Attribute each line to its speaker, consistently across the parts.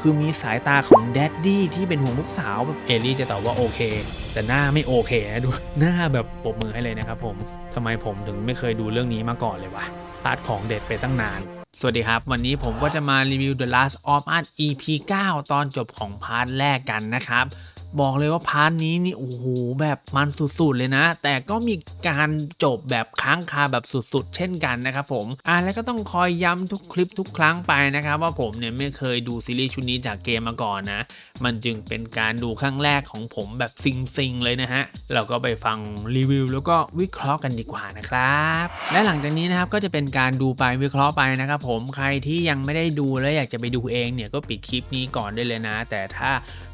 Speaker 1: คือมีสายตาของแดดดี้ที่เป็นห่วงลูกสาวแบบเอลี่จะตอบว่าโอเค แต่หน้าไม่โอเคนะดูหน้าแบบปบมือให้เลยนะครับผมทำไมผมถึงไม่เคยดูเรื่องนี้มาก่อนเลยวะพลาดของเด็ดไปตั้งนาน สวัสดีครับ วันนี้ผมก็จะมารีวิว The Last of Us EP 9 ตอนจบของพาร์ทแรกกันนะครับ บอกเลยว่าพาร์ทนี้นี่โอ้โหแบบมันสุดๆเลยนะ แต่ก็มีการจบแบบค้างคาแบบสุดๆ เช่นกันนะครับผมอ่าแล้วก็ต้องคอยย้ำทุกคลิปทุกครั้งไปนะครับ ว่าผมเนี่ยไม่เคยดูซีรีส์ชุดนี้จากเกมมาก่อนนะ มันจึงเป็นการดูครั้งแรกของผมแบบซิงๆเลยนะฮะเราก็ไปฟังรีวิวแล้วก็วิเคราะห์กันดีกว่านะครับ และหลังจากนี้นะครับก็จะเป็นการดูไปวิเคราะห์ไปนะครับผมใครที่ยังไม่ได้ดูและอยากจะไปดูเองเนี่ยก็ปิดคลิปนี้ก่อนได้เลยนะ แต่ถ้า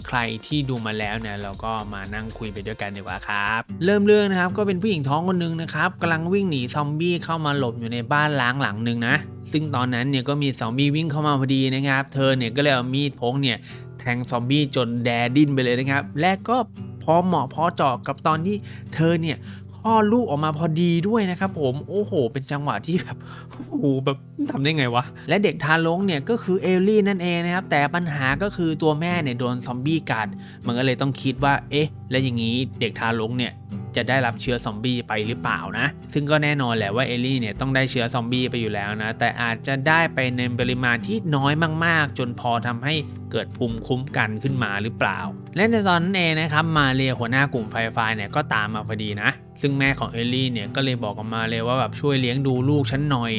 Speaker 1: ใครที่ดูมาแล้วเนี่ยเราก็มานั่งคุยไปด้วยกันดีกว่าครับ เริ่มเรื่องนะครับก็เป็นผู้หญิงท้องคนหนึงนะครับกำลังวิ่งหนีซอมบี้เข้ามาหลบอยู่ในบ้านล้างหลังหนึ่งนะ ซึ่งตอนนั้นเนี่ยก็มีซอมบี้วิ่งเข้ามาพอดีนะครับ เธอเนี่ยก็เลยเอามีดพกเนี่ยแทงซอมบี้จนแดดิ้นไปเลยนะครับ และก็พอเหมาะพอเจาะกับตอนที่เธอเนี่ย คลอดลูกออกมาพอดีด้วยนะครับผมโอ้โห เป็นจังหวะที่แบบโอ้โหแบบทำได้ไงวะ และเด็กทารกเนี่ยก็คือเอลลี่นั่นเองนะครับ แต่ปัญหาก็คือตัวแม่เนี่ยโดนซอมบี้กัดมันก็เลยต้องคิดว่าเอ๊ะ และอย่างนี้เด็กทารกเนี่ย จะได้รับเชื้อซอมบี้ไปหรือเปล่านะ ซึ่งก็แน่นอนแหละว่าเอลลี่เนี่ยต้องได้เชื้อซอมบี้ไปอยู่แล้วนะ แต่อาจจะได้ไปในปริมาณที่น้อยมากๆ จนพอทำให้เกิดภูมิคุ้มกันขึ้นมาหรือเปล่า และในตอนนั้นเองนะครับมาเรียหัวหน้ากลุ่มไฟไฟเนี่ยก็ตามมาพอดีนะ ซึ่งแม่ของเอลลี่เนี่ยก็เลยบอกกับมาเลยว่าแบบช่วยเลี้ยงดูลูกฉันหน่อย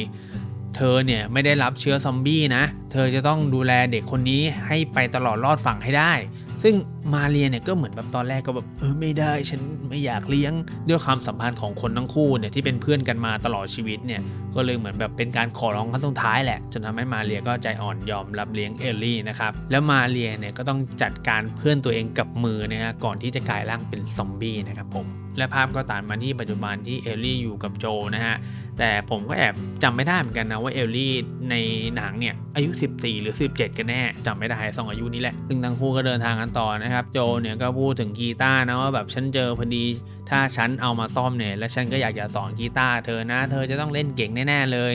Speaker 1: เธอเนี่ยไม่ได้รับเชื้อซอมบี้นะ เธอจะต้องดูแลเด็กคนนี้ให้ไปตลอดรอดฝั่งให้ได้ ซึ่งมาเรียเนี่ยก็เหมือนแบบตอนแรกก็แบบเออไม่ได้ฉันไม่อยากเลี้ยง ด้วยความสัมพันธ์ของคนทั้งคู่เนี่ยที่เป็นเพื่อนกันมาตลอดชีวิตเนี่ยก็เลยเหมือนแบบเป็นการขอร้องครั้งสุดท้ายแหละจนทำให้มาเรียก็ใจอ่อนยอมรับเลี้ยงเอลลี่นะครับแล้วมาเรียเนี่ยก็ต้องจัดการเพื่อนตัวเองกับมือนะฮะก่อนที่จะกลายร่างเป็นซอมบี้นะครับผม และภาพก็ตัดมาที่ปัจจุบันที่เอลลี่อยู่กับโจนะฮะ แต่ผมก็แอบจำไม่ได้เหมือนกันนะว่าเอลลี่ในหนังเนี่ยอายุ 14 หรือ 17 กันแน่จำไม่ได้สองอายุนี้แหละ ซึ่งทั้งคู่ก็เดินทางกันต่อนะครับ โจเนี่ยก็พูดถึงกีตาร์นะว่าแบบฉันเจอพอดีถ้าฉันเอามาซ่อมเนี่ยแล้วฉันก็อยากจะสอนกีตาร์เธอนะ เธอจะต้องเล่นเก่งแน่ๆเลย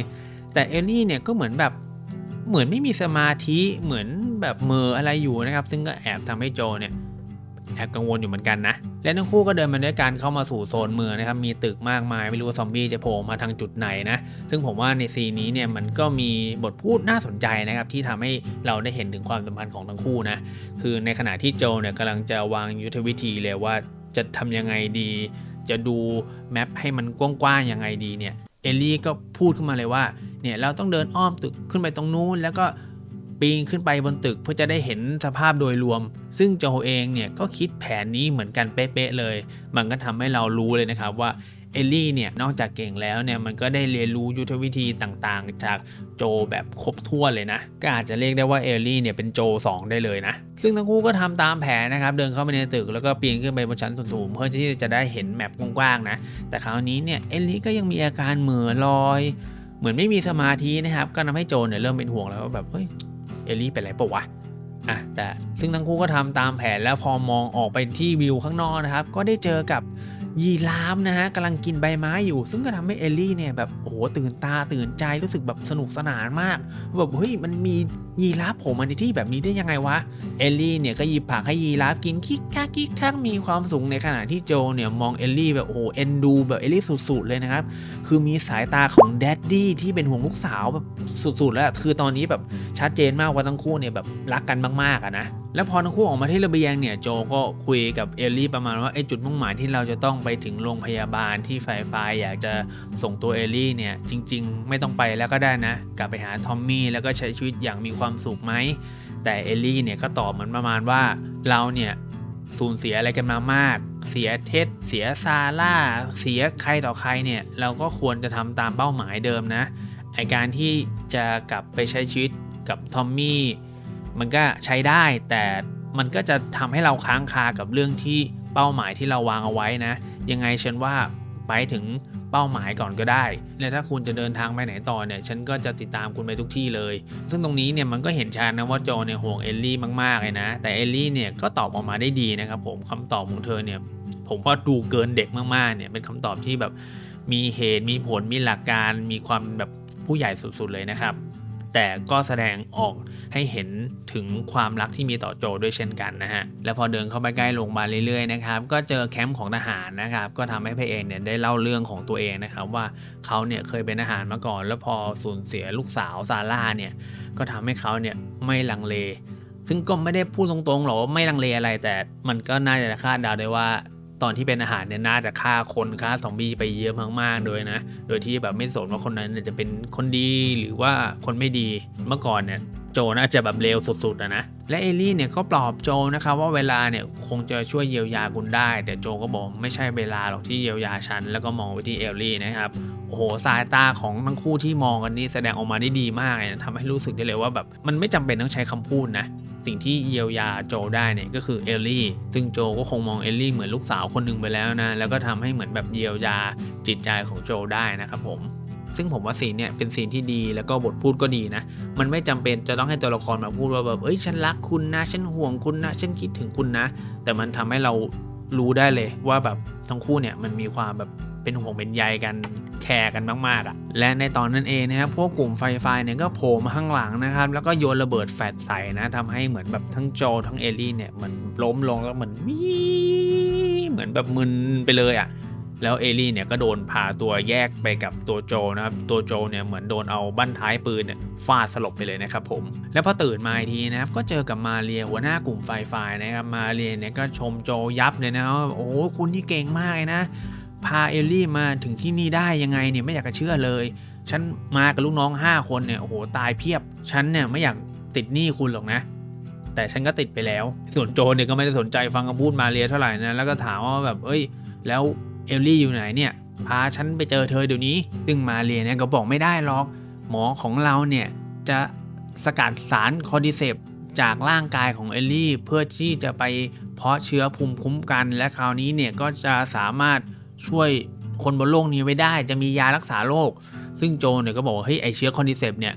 Speaker 1: แต่เอลลี่เนี่ยก็เหมือนแบบเหมือนไม่มีสมาธิเหมือนแบบเมออะไรอยู่นะครับ ซึ่งก็แอบทำให้โจเนี่ย แอบกังวลอยู่เหมือนกันนะ และทั้งคู่ก็เดินมาด้วยกันเข้ามาสู่โซนเมืองนะครับ มีตึกมากมายไม่รู้ว่าซอมบี้จะโผล่มาทางจุดไหนนะ ซึ่งผมว่าในซีนนี้เนี่ยมันก็มีบทพูดน่าสนใจนะครับที่ทำให้เราได้เห็นถึงความสัมพันธ์ของทั้งคู่นะ คือในขณะที่โจเนี่ยกำลังจะวางยุทธวิธีเลยว่าจะทำยังไงดี จะดูแมปให้มันกว้างๆยังไงดีเนี่ย เอลลี่ก็พูดขึ้นมาเลยว่า เนี่ยเราต้องเดินอ้อมตึกขึ้นไปตรงนู้นแล้วก็ ปีนขึ้นไปบนตึกเพื่อจะได้เห็นสภาพโดยรวม ซึ่งโจเองเนี่ยก็คิดแผนนี้เหมือนกันเป๊ะๆเลย มันก็ทำให้เรารู้เลยนะครับว่าเอลลี่เนี่ยนอกจากเก่งแล้วเนี่ยมันก็ได้เรียนรู้ยุทธวิธีต่างๆ จากโจแบบครบถ้วนเลยนะ ก็อาจจะเรียกได้ว่าเอลลี่เนี่ยเป็นโจ 2 ได้เลยนะ ซึ่งทั้งคู่ก็ทำตามแผนนะครับเดินเข้าไปในตึกแล้วก็ปีนขึ้นไปบนชั้นสูงๆเพื่อที่จะได้เห็นแมปกว้างๆนะ แต่คราวนี้เนี่ยเอลลี่ก็ยังมีอาการเหม่อลอย เหมือนไม่มีสมาธินะครับก็ทำให้โจเนี่ยเริ่มเป็นห่วงแล้วว่าแบบเฮ้ย เอลลี่เป็นไรปะวะอะแต่ซึ่งทั้งคู่ก็ทำตามแผนแล้วพอมองออกไปที่วิวข้างนอกนะครับ ก็ได้เจอกับ ยีราฟนะฮะกำลังกินใบไม้อยู่ ซึ่งก็ทำให้เอลลี่เนี่ยแบบโอ้โหตื่นตาตื่นใจรู้สึกแบบสนุกสนานมากแบบเฮ้ยมันมียีราฟโผล่มาในที่แบบนี้ได้ยังไงวะเอลลี่เนี่ยก็หยิบผักให้ยีราฟกินคิกคักคิกคักมีความสุขในขณะที่โจเนี่ยมองเอลลี่แบบโอ้โหเอ็นดูแบบเอลลี่สุดๆเลยนะครับคือมีสายตาของแดดดี้ที่เป็นห่วงลูกสาวแบบสุดๆแล้วคือตอนนี้แบบชัดเจนมากว่าทั้งคู่เนี่ยแบบรักกันมากๆอะนะแล้วพอทั้งคู่ออกมาที่ระเบียงเนี่ยโจก็คุยกับเอลลี่ประมาณว่าไอ้จุดมุ่งหมายที่เราจะต้องไปถึงโรงพยาบาลที่ไฟไฟอยากจะส่งตัวเอลลี่เนี่ย จริง ๆ ไม่ต้องไปแล้วก็ได้นะ กลับไปหาทอมมี่แล้วก็ใช้ชีวิตอย่างมีความสุขไหม แต่เอลลี่เนี่ยก็ตอบเหมือนประมาณว่าเราเนี่ยสูญเสียอะไรกันมามาก เสียเท็ดเสียซาร่า เสียใครต่อใครเนี่ย เราก็ควรจะทำตามเป้าหมายเดิมนะ ไอการที่จะกลับไปใช้ชีวิตกับทอมมี่มันก็ใช้ได้แต่มันก็จะทำให้เราค้างคากับเรื่องที่เป้าหมายที่เราวางเอาไว้นะ ยังไงฉันว่าไปถึงเป้าหมายก่อนก็ได้ และถ้าคุณจะเดินทางไปไหนต่อเนี่ย ฉันก็จะติดตามคุณไปทุกที่เลย ซึ่งตรงนี้เนี่ยมันก็เห็นชัดนะว่าโจเนี่ยห่วงเอลลี่มากๆเลยนะ แต่เอลลี่เนี่ยก็ตอบออกมาได้ดีนะครับผมคำตอบของเธอเนี่ย ผมว่าดูเกินเด็กมากๆเนี่ย เป็นคำตอบที่แบบมีเหตุ มีผล มีหลักการ มีความแบบผู้ใหญ่สุดๆเลยนะครับ แต่ก็แสดงออกให้เห็นถึงความรักที่มีต่อโจด้วยเช่นกันนะฮะ แล้วพอเดินเข้าไปใกล้โรงพยาบาลเรื่อยๆนะครับ ก็เจอแคมป์ของทหารนะครับ ก็ทำให้พระเอกเนี่ยได้เล่าเรื่องของตัวเองนะครับ ว่าเขาเนี่ยเคยเป็นทหารมาก่อน แล้วพอสูญเสียลูกสาวซาร่าเนี่ย ก็ทำให้เขาเนี่ยไม่ลังเล ซึ่งก็ไม่ได้พูดตรงๆหรอกว่าไม่ลังเลอะไร แต่มันก็น่าจะคาดเดาได้ว่า ตอนที่เป็นอาหารเนี่ยน่าจะฆ่าคนฆ่าซอมบี้ไปเยอะมากๆโดยนะ โดยที่แบบไม่สนว่าคนนั้นเนี่ยจะเป็นคนดีหรือว่าคนไม่ดีเมื่อก่อนเนี่ยโจน่าจะแบบเลวสุดๆนะ และเอลลี่เนี่ยก็ปลอบโจนะครับว่าเวลาเนี่ยคงจะช่วยเยียวยาคุณได้ แต่โจก็บอกไม่ใช่เวลาหรอกที่เยียวยาฉัน แล้วก็มองไปที่เอลลี่นะครับ โอ้โหสายตาของทั้งคู่ที่มองกันนี่แสดงออกมาได้ดีมากเลยนะทำให้รู้สึกได้เลยว่าแบบมันไม่จำเป็นต้องใช้คำพูดนะ สิ่งที่เยียวยาโจได้เนี่ยก็คือเอลลี่ ซึ่งโจก็คงมองเอลลี่เหมือนลูกสาวคนหนึ่งไปแล้วนะ แล้วก็ทำให้เหมือนแบบเยียวยาจิตใจของโจได้นะครับผมซึ่งผมว่าซีนเนี่ยเป็นซีนที่ดีแล้วก็บทพูดก็ดีนะ มันไม่จำเป็นจะต้องให้ตัวละครมาพูดว่าแบบเอ้ยฉันรักคุณนะฉันห่วงคุณนะฉันคิดถึงคุณนะ แต่มันทำให้เรารู้ได้เลยว่าแบบทั้งคู่เนี่ยมันมีความแบบ เป็นห่วงเป็นใยกันแคร์กันมากๆอะ่ะ และในตอนนั้นเองนะครับพวกกลุ่มไฟไฟเนี่ยก็โผล่มาข้างหลังนะครับ แล้วก็โยนระเบิดแฟลชใส่นะทำให้เหมือนแบบทั้งโจทั้งเอลลี่เนี่ยมันล้มลงแล้วเหมือนวิเหมือนแบบมึนไปเลยอะแล้วเอลลี่เนี่ยก็โดนพาตัวแยกไปกับตัวโจนะครับ ตัวโจเนี่ยเหมือนโดนเอาบั้นท้ายปืนเนี่ยฟาดสลบไปเลยนะครับผม แล้วพอตื่นมาทีนะครับ ก็เจอกับมาเรียหัวหน้ากลุ่มไฟไฟนะครับ มาเรียเนี่ยก็ชมโจยับเลยนะว่าโอ้โหคุณนี่เก่งมากเลยนะ พาเอลลี่มาถึงที่นี่ได้ยังไงเนี่ยไม่อยากจะเชื่อเลย ฉันมากับลูกน้อง 5 คนเนี่ยโอ้โหตายเพียบ ฉันเนี่ยไม่อยากติดหนี้คุณหรอกนะ แต่ฉันก็ติดไปแล้ว ส่วนโจเนี่ยก็ไม่ได้สนใจฟังคำพูดมาเรียเท่าไหร่นะแล้วก็ถามว่าแบบเอ้ย แล้วเอลลี่อยู่ไหนเนี่ยพาฉันไปเจอเธอเดี๋ยวนี้ ซึ่งมาเรียเนี่ยก็บอกไม่ได้หรอก หมอของเราเนี่ยจะสกัดสารคอร์ดิเซปจากร่างกายของเอลลี่เพื่อที่จะไปเพาะเชื้อภูมิคุ้มกัน และคราวนี้เนี่ยก็จะสามารถ ช่วยคนบนโลกนี้ไว้ได้ จะมียารักษาโรคซึ่งโจเนี่ยก็บอกว่าเฮ้ยไอเชื้อคอนดิเซปเนี่ย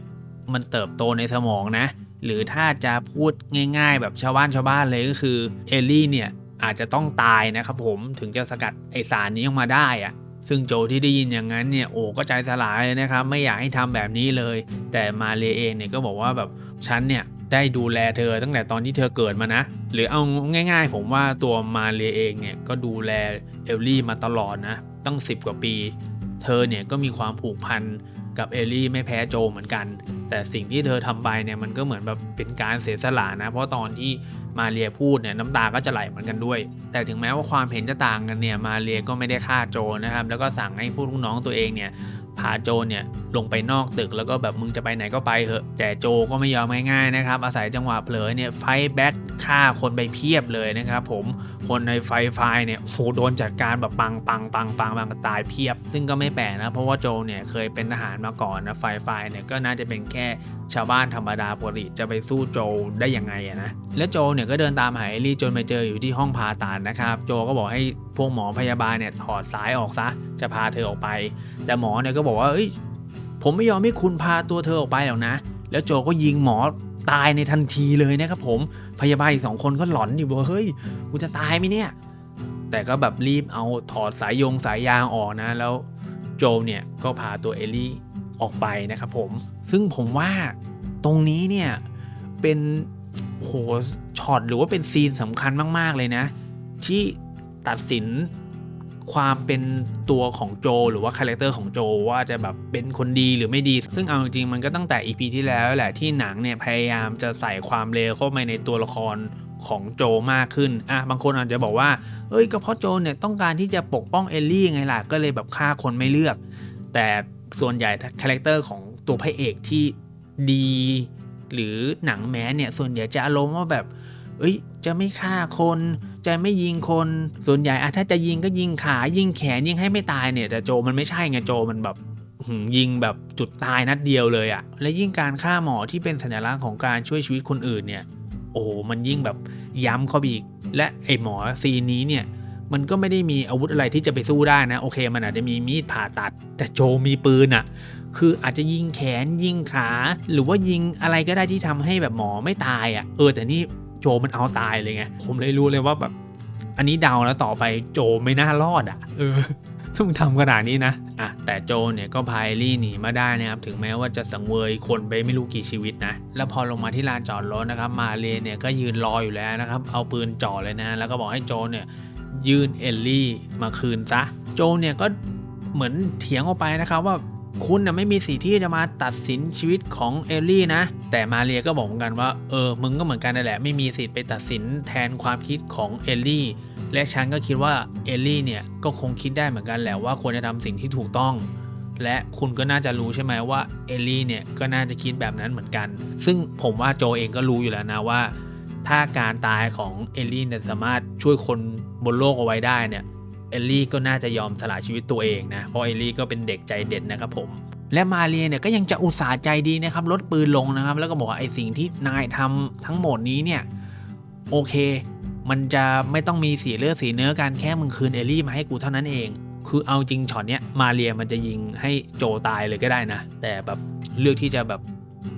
Speaker 1: มันเติบโตในสมองนะ หรือถ้าจะพูดง่ายๆ แบบชาวบ้านชาวบ้านเลยก็คือเอลลี่เนี่ยอาจจะต้องตายนะครับผมถึงจะสกัดไอสารนี้ออกมาได้อะ ซึ่งโจที่ได้ยินอย่างนั้นเนี่ยโอ้ก็ใจสลายเลยนะครับ ไม่อยากให้ทำแบบนี้เลย แต่มาเลเองเนี่ยก็บอกว่าแบบฉันเนี่ยได้ดูแลเธอตั้งแต่ตอนที่เธอเกิดมานะ หรือเอาง่ายๆ ผมว่าตัวมาเลเองเนี่ยก็ดูแลเอลลี่มาตลอดนะตั้ง 10 กว่าปี เธอเนี่ยก็มีความผูกพันกับเอลลี่ไม่แพ้โจเหมือนกัน แต่สิ่งที่เธอทำไปเนี่ยมันก็เหมือนแบบเป็นการเสียสละนะ เพราะตอนที่มาเรียพูดเนี่ยน้ำตาก็จะไหลเหมือนกันด้วย แต่ถึงแม้ว่าความเห็นจะต่างกันเนี่ยมาเรียก็ไม่ได้ฆ่าโจนะครับ แล้วก็สั่งให้ผู้ลูกน้องตัวเองเนี่ย พาโจเนี่ยลงไปนอกตึกแล้วก็แบบมึงจะไปไหนก็ไปเถอะแต่โจก็ไม่ยอมง่ายๆนะครับ อาศัยจังหวะเผลอเนี่ยไฟแบ็กฆ่าคนไปเพียบเลยนะครับผมคนในไฟไฟเนี่ยโหโดนจัดการแบบปังปังปังปังปังตายเพียบ ซึ่งก็ไม่แปลกนะ เพราะว่าโจเนี่ยเคยเป็นทหารมาก่อนนะไฟไฟเนี่ยก็น่าจะเป็นแค่ชาวบ้านธรรมดาปกติจะไปสู้โจได้ยังไงอะนะ และโจเนี่ยก็เดินตามหาเอลลี่จนไปเจออยู่ที่ห้องผ่าตัดนะครับ โจก็บอกให้พวกหมอพยาบาลเนี่ยถอดสายออกซะ จะพาเธอออกไป แต่หมอเนี่ยก็บอกว่าเอ้ย ผมไม่ยอมให้คุณพาตัวเธอออกไปหรอกนะ แล้วโจก็ยิงหมอตายในทันทีเลยนะครับผม พยาบาลอีกสองคนก็หลอนอยู่ว่าเฮ้ย กูจะตายไหมเนี่ย แต่ก็แบบรีบเอาถอดสายยงสายยางออกนะ แล้วโจเนี่ยก็พาตัวเอลลี่ ออกไปนะครับผม ซึ่งผมว่าตรงนี้เนี่ยเป็นโหช็อตหรือว่าเป็นซีนสำคัญมาก ๆ เลยนะ ที่ตัดสินความเป็นตัวของโจ หรือว่าคาแรคเตอร์ของโจว่าจะแบบเป็นคนดีหรือไม่ดี ซึ่งเอาจริงๆมันก็ตั้งแต่ EP ที่แล้วแหละที่หนังเนี่ยพยายามจะใส่ความเลวเข้าไปในตัวละครของโจมากขึ้น อะ บางคนอาจจะบอกว่า เอ้ย ก็เพราะโจเนี่ยต้องการที่จะปกป้องเอลลี่ไงล่ะ ก็เลยแบบฆ่าคนไม่เลือก แต่ ส่วนใหญ่คาแรคเตอร์ของตัวพระเอกที่ดี หรือหนังแม้เนี่ยส่วนใหญ่จะอารมณ์ว่าแบบ เอ้ย จะไม่ฆ่าคน จะไม่ยิงคน ส่วนใหญ่อะถ้าจะยิงก็ยิงขายิงแขนยิงให้ไม่ตายเนี่ยแต่โจมันไม่ใช่ไงโจมันแบบยิงแบบจุดตายนัดเดียวเลยอะและยิ่งการฆ่าหมอที่เป็นสัญลักษณ์ของการช่วยชีวิตคนอื่นเนี่ย โอ้โหมันยิ่งแบบย้ำเข้าไปอีก และไอหมอซีนนี้เนี่ย มันก็ไม่ได้มีอาวุธอะไรที่จะไปสู้ได้นะ โอเค มันอาจจะมีมีดผ่าตัด แต่โจมีปืนอะคืออาจจะยิงแขนยิงขา หรือว่ายิงอะไรก็ได้ที่ทำให้แบบหมอไม่ตายอะ่ะเออแต่นี่โจมันเอาตายเลยไงผมเลยรู้เลยว่าแบบ อันนี้เดาแล้วต่อไปโจไม่น่ารอดอะ่ะเออถ้ามึงทำขนาดนี้นะ อะ แต่โจเนี่ยก็พายลี่หนีมาได้นะครับ ถึงแม้ว่าจะสังเวยคนไปไม่รู้กี่ชีวิตนะ แล้วพอลงมาที่ลานจอดรถนะครับ มาเลเนี่ยก็ยืนรออยู่แล้วนะครับ เอาปืนจ่อเลยนะ แล้วก็บอกให้โจเนี่ย ยื่นเอลลี่มาคืนซะ โจเนี่ยก็เหมือนเถียงออกไปนะครับว่าคุณน่ะไม่มีสิทธิ์ที่จะมาตัดสินชีวิตของเอลลี่นะ แต่มาเรียก็บอกเหมือนกันว่าเออมึงก็เหมือนกันนั่นแหละ ไม่มีสิทธิ์ไปตัดสินแทนความคิดของเอลลี่และฉันก็คิดว่าเอลลี่เนี่ยก็คงคิดได้เหมือนกันแหละว่าควรจะทำสิ่งที่ถูกต้อง และคุณก็น่าจะรู้ใช่ไหมว่าเอลลี่เนี่ยก็น่าจะคิดแบบนั้นเหมือนกัน ซึ่งผมว่าโจเองก็รู้อยู่แล้วนะว่า ถ้าการตายของเอลลี่เนี่ยสามารถช่วยคน บนโลกเอาไว้ได้เนี่ยเอลลี่ก็น่าจะยอมสละชีวิตตัวเองนะ เพราะเอลลี่ก็เป็นเด็กใจเด็ดนะครับผม และมาเรียเนี่ยก็ยังจะอุตส่าห์ใจดีนะครับลดปืนลงนะครับ แล้วก็บอกว่าไอ้สิ่งที่นายทำทั้งหมดนี้เนี่ยโอเค มันจะไม่ต้องมีสีเลือดสีเนื้อกันแค่มึงคืนเอลลี่มาให้กูเท่านั้นเอง คือเอาจริงช็อตเนี้ยมาเรียมันจะยิงให้โจตายเลยก็ได้นะ แต่แบบเลือกที่จะแบบ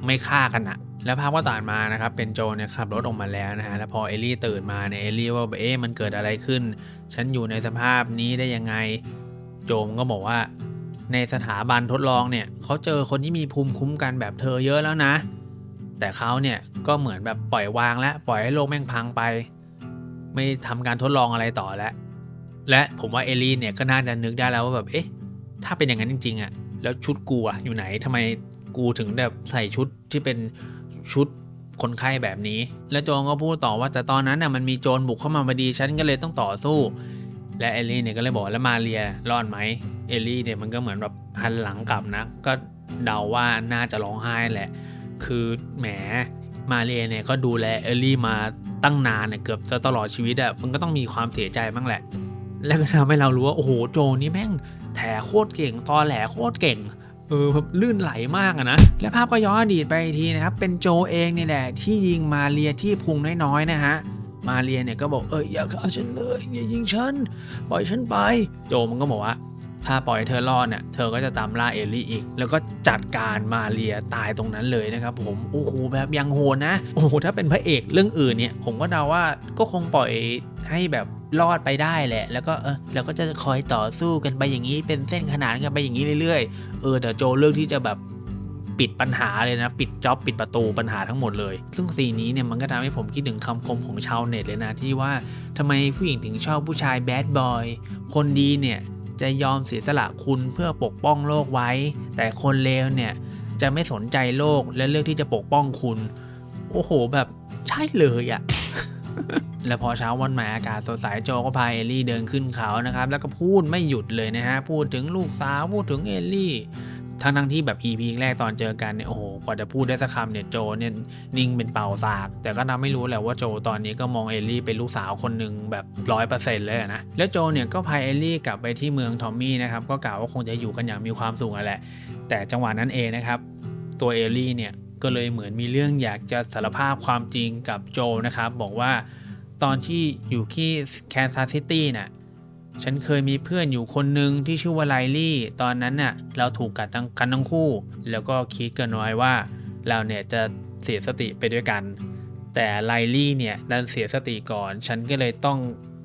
Speaker 1: ไม่ฆ่ากันอะ แล้วภาพก็ตัดมานะครับ เป็นโจเนี่ยขับรถออกมาแล้วนะฮะ แล้วพอเอลลี่ตื่นมาเนี่ยเอลลี่ว่าเอ๊ะมันเกิดอะไรขึ้น ฉันอยู่ในสภาพนี้ได้ยังไง โจมก็บอกว่า ในสถาบันทดลองเนี่ยเขาเจอคนที่มีภูมิคุ้มกันแบบเธอเยอะแล้วนะ แต่เขาเนี่ยก็เหมือนแบบปล่อยวางแล้วปล่อยให้โลกแม่งพังไป ไม่ทำการทดลองอะไรต่อแล้ว และผมว่าเอลีนเนี่ยก็น่าจะนึกได้แล้วว่าแบบเอ๊ะถ้าเป็นอย่างนั้นจริงๆอะแล้วชุดกูอะอยู่ไหนทำไมกูถึงแบบใส่ชุดที่เป็น ชุดคนไข้แบบนี้ แล้วโจงก็พูดต่อว่าแต่ตอนนั้นน่ะมันมีโจรบุกเข้ามาพอดีฉันก็เลยต้องต่อสู้ และเอลลี่เนี่ยก็เลยบอกแล้วมาเรียรอดไหมเอลลี่เนี่ยมันก็เหมือนแบบหันหลังกลับนะ ก็เดาว่าน่าจะร้องไห้แหละ คือแหมมาเรียเนี่ยก็ดูแลเอลลี่มาตั้งนานเนี่ยเกือบจะตลอดชีวิตอะมันก็ต้องมีความเสียใจบ้างแหละ แล้วก็ทำให้เรารู้ว่าโอ้โหโจนี่แม่งแถโคตรเก่งตอแหลโคตรเก่ง เออแบบลื่นไหลมากอะนะ และภาพก็ย้อนอดีตไปทีนะครับ เป็นโจเองนี่แหละ ที่ยิงมาเรียที่พุงน้อยๆนะฮะ มาเรียเนี่ยก็บอกเอออย่าฆ่าฉันเลยอย่ายิงฉัน ปล่อยฉันไป โจมันก็บอกว่า ถ้าปล่อยเธอรอดเนี่ยเธอก็จะตามล่าเอลลี่อีก แล้วก็จัดการมาเรียตายตรงนั้นเลยนะครับผมโอ้โหแบบยังโหดนะโอ้โหถ้าเป็นพระเอกเรื่องอื่นเนี่ย ผมก็เดาว่าก็คงปล่อยให้แบบรอดไปได้แหละ แล้วก็เออแล้วก็จะคอยต่อสู้กันไปอย่างนี้เป็นเส้นขนานกันไปอย่างนี้เรื่อยๆเออแต่โจเลือกที่จะแบบปิดปัญหาเลยนะ ปิดจ็อบปิดประตูปัญหาทั้งหมดเลย ซึ่งซีนนี้เนี่ยมันก็ทำให้ผมคิดถึงคำคมของชาวเน็ตเลยนะ ที่ว่าทำไมผู้หญิงถึงชอบผู้ชายแบดบอยคนดีเนี่ย จะยอมเสียสละคุณเพื่อปกป้องโลกไว้ แต่คนเลวเนี่ยจะไม่สนใจโลกและเลือกที่จะปกป้องคุณ โอ้โหแบบใช่เลยอะและพอเช้าวันใหม่อากาศสดใสโจก็พาเอลลี่เดินขึ้นเขานะครับ แล้วก็พูดไม่หยุดเลยนะฮะ พูดถึงลูกสาว พูดถึงเอลลี่ ทั้งทั้งที่แบบ EP แรกตอนเจอกันเนี่ยโอ้โหกว่าจะพูดได้สักคำเนี่ยโจเนี่ยนิ่งเป็นเป่าสาก แต่ก็ทำไม่รู้แหละว่าโจตอนนี้ก็มองเอลลี่เป็นลูกสาวคนหนึ่งแบบร้อยเปอร์เซ็นต์เลยนะ แล้วโจเนี่ยก็พาเอลลี่กลับไปที่เมืองทอมมี่นะครับ ก็กล่าวว่าคงจะอยู่กันอย่างมีความสุขแหละ แต่จังหวะนั้นเองนะครับ ตัวเอลลี่เนี่ยก็เลยเหมือนมีเรื่องอยากจะสารภาพความจริงกับโจนะครับบอกว่าตอนที่อยู่ที่แคนซัสซิตี้น่ะ ฉันเคยมีเพื่อนอยู่คนหนึ่งที่ชื่อว่าไลลี่ ตอนนั้นน่ะเราถูกกัดทั้งกันทั้งคู่ แล้วก็คิดกันไว้ว่า เราเนี่ยจะเสียสติไปด้วยกัน แต่ไลลี่เนี่ยดันเสียสติก่อน ฉันก็เลยต้อง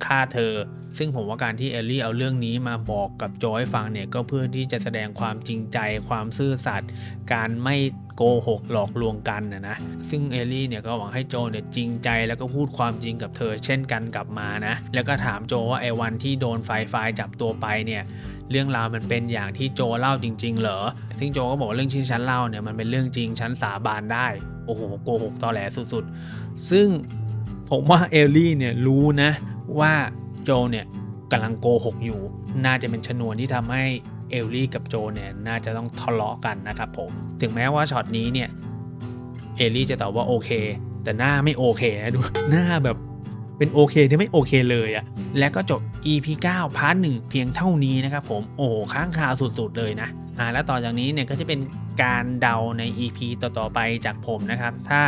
Speaker 1: ฆ่าเธอ ซึ่งผมว่าการที่เอลลี่เอาเรื่องนี้มาบอกกับโจให้ฟังเนี่ยก็เพื่อที่จะแสดงความจริงใจ ความซื่อสัตย์การไม่โกหกหลอกลวงกันนะนะซึ่งเอลลี่เนี่ยก็หวังให้โจเนี่ยจริงใจแล้วก็พูดความจริงกับเธอ เช่นกันกลับมานะแล้วก็ถามโจว่าไอ้วันที่โดนไฟไฟจับตัวไปเนี่ยเรื่องราวมันเป็นอย่างที่โจเล่าจริง ๆ เหรอ ซึ่งโจก็บอกว่าเรื่องที่ฉันเล่าเนี่ยมันเป็นเรื่องจริงฉันสาบานได้ โอ้โหโกหกตอแหลสุดๆ ซึ่งผมว่าเอลลี่เนี่ยรู้นะว่า โจเนี่ยกำลังโกหกอยู่ น่าจะเป็นชนวนที่ทำให้เอลลี่กับโจเนี่ยน่าจะต้องทะเลาะกันนะครับผม ถึงแม้ว่าช็อตนี้เนี่ยเอลลี่จะตอบว่าโอเค แต่หน้าไม่โอเคนะดูหน้าแบบเป็นโอเคที่ไม่โอเคเลยอะและก็จบ EP 9พาร์ทหนึ่งเพียงเท่านี้นะครับผมโอ้ค้างคาสุดๆเลยนะอ่าแล้วต่อจากนี้เนี่ยก็จะเป็นการเดาใน EP ต่อๆไปจากผมนะครับ ถ้า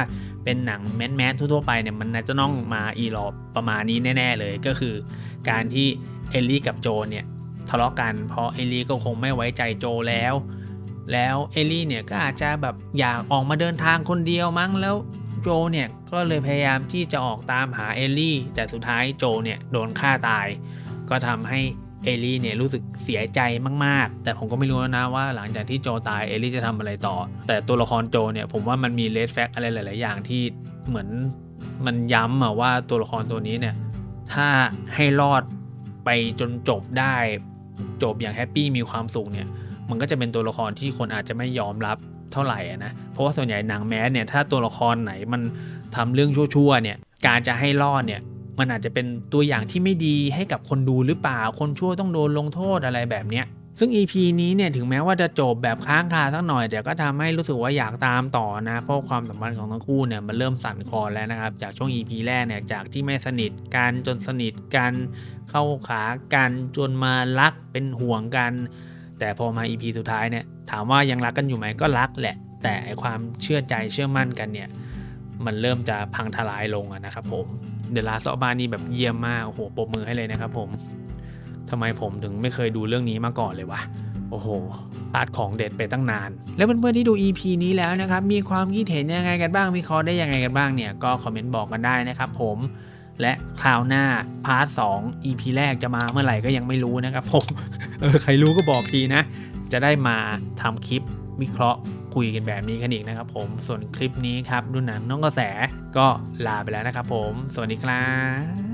Speaker 1: เป็นหนังแมนๆทั่วๆไปเนี่ยมันจะต้องมาอีรอบประมาณนี้แน่ ๆ เลยก็คือการที่เอลลี่กับโจเนี่ยทะเลาะกันเพราะเอลลี่ก็คงไม่ไว้ใจโจแล้ว แล้วเอลลี่เนี่ยก็อาจจะแบบอยากออกมาเดินทางคนเดียวมั้งแล้วโจเนี่ยก็เลยพยายามที่จะออกตามหาเอลลี่แต่สุดท้ายโจเนี่ยโดนฆ่าตาย ก็ทำให้ เอลลี่เนี่ยรู้สึกเสียใจมากๆ แต่ผมก็ไม่รู้นะว่าหลังจากที่โจตายเอลลี่จะทำอะไรต่อ แต่ตัวละครโจเนี่ยผมว่ามันมีเลดแฟกอะไรหลาย ๆ อย่างที่เหมือนมันย้ำอะว่าตัวละครตัวนี้เนี่ยถ้าให้รอดไปจนจบได้จบอย่างแฮปปี้มีความสุขเนี่ยมันก็จะเป็นตัวละครที่คนอาจจะไม่ยอมรับเท่าไหร่อะนะเพราะว่าส่วนใหญ่หนังแมสเนี่ยถ้าตัวละครไหนมันทำเรื่องชั่วๆเนี่ยการจะให้รอดเนี่ย มันอาจจะเป็นตัวอย่างที่ไม่ดีให้กับคนดูหรือเปล่า คนชั่วต้องโดนลงโทษอะไรแบบเนี้ยซึ่ง EP นี้เนี่ยถึงแม้ว่าจะจบแบบค้างคาสักหน่อยแต่ก็ทำให้รู้สึกว่าอยากตามต่อนะ เพราะความสัมพันธ์ของทั้งคู่เนี่ยมันเริ่มสั่นคลอนแล้วนะครับ จากช่วง EP แรกเนี่ยจากที่ไม่สนิทกันจนสนิทกันเข้าขากันจนมารักเป็นห่วงกัน แต่พอมา EP สุดท้ายเนี่ยถามว่ายังรักกันอยู่ไหมก็รักแหละ แต่ความเชื่อใจเชื่อมั่นกันเนี่ยมันเริ่มจะพังทลายลงนะครับผม เดลาซอบานี่แบบเยี่ยมมากโอ้โหปรบมือให้เลยนะครับผมทำไมผมถึงไม่เคยดูเรื่องนี้มาก่อนเลยวะโอ้โหพลาดของเด็ดไปตั้งนาน แล้วเพื่อนๆที่ดู EP นี้แล้วนะครับ มีความคิดเห็นยังไงกันบ้างวิเคราะห์ได้ยังไงกันบ้างเนี่ย ก็คอมเมนต์บอกกันได้นะครับผม และคราวหน้าพาร์ท 2 EP แรกจะมาเมื่อไหร่ก็ยังไม่รู้นะครับผม เออ ใครรู้ก็บอกทีนะ จะได้มาทำคลิปวิเคราะห์ คุยกันแบบนี้กันอีกนะครับผมส่วนคลิปนี้ครับดูหนังน้องกระแสก็ลาไปแล้วนะครับผม สวัสดีครับ